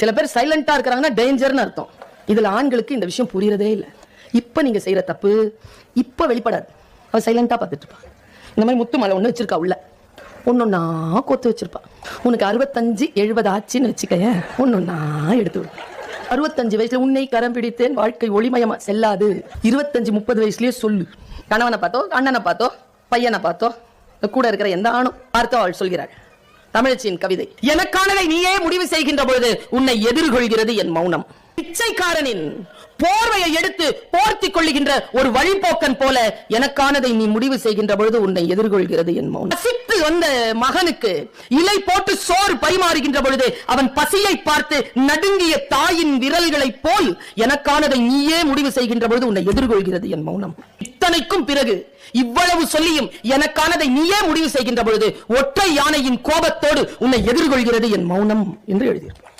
சில பேர் சைலண்டா இருக்கிறாங்கன்னா டேஞ்சர்னு அர்த்தம். இதுல ஆண்களுக்கு இந்த விஷயம் புரியறதே இல்லை. இப்ப நீங்க செய்யற தப்பு இப்ப வெளிப்படாது. அவ சைலண்டா பார்த்துட்டு இருப்பான். இந்த மாதிரி முத்து மலை ஒண்ணு வச்சிருக்கா உள்ள. ஒன்னொன்னா கொத்து வச்சிருப்பா. உனக்கு அறுபத்தஞ்சு எழுபது ஆச்சுன்னு வச்சுக்கய. ஒன்னொன்னா எடுத்து விடு. அறுபத்தஞ்சு வயசுல உன்னை கரம் பிடித்தேன் வாழ்க்கை ஒளிமயமா செல்லாது. இருபத்தஞ்சு முப்பது வயசுலயே சொல்லு. கணவனை பார்த்தோ அண்ணனை பார்த்தோ பையனை பார்த்தோ கூட இருக்கிற எந்த ஆணும் பார்த்தோ அவள் சொல்கிறாள். தமிழச்சியின் கவிதை. எனக்கானதை நீயே முடிவு செய்கின்ற பொழுது உன்னை எதிர்கொள்கிறது என் மௌனம். பிச்சைக்காரனின் போர்வையை எடுத்து போர்த்திக் கொள்ளுகின்ற ஒரு வழிபோக்கன் போல எனக்கானதை நீ முடிவு செய்கின்ற பொழுது உன்னை எதிர்கொள்கிறது என் மௌனம். பசித்து வந்த மகனுக்கு இலை போட்டு சோறு பரிமாறுகின்ற பொழுது அவன் பசியை பார்த்து நடுங்கிய தாயின் விரல்களைப் போல் எனக்கானதை நீயே முடிவு செய்கின்ற பொழுது உன்னை எதிர்கொள்கிறது என் மௌனம். இத்தனைக்கும் பிறகு இவ்வளவு சொல்லியும் எனக்கானதை நீயே முடிவு செய்கின்ற பொழுது ஒற்றை யானையின் கோபத்தோடு உன்னை எதிர்கொள்கிறது என் மௌனம் என்று எழுதியிருப்பார்.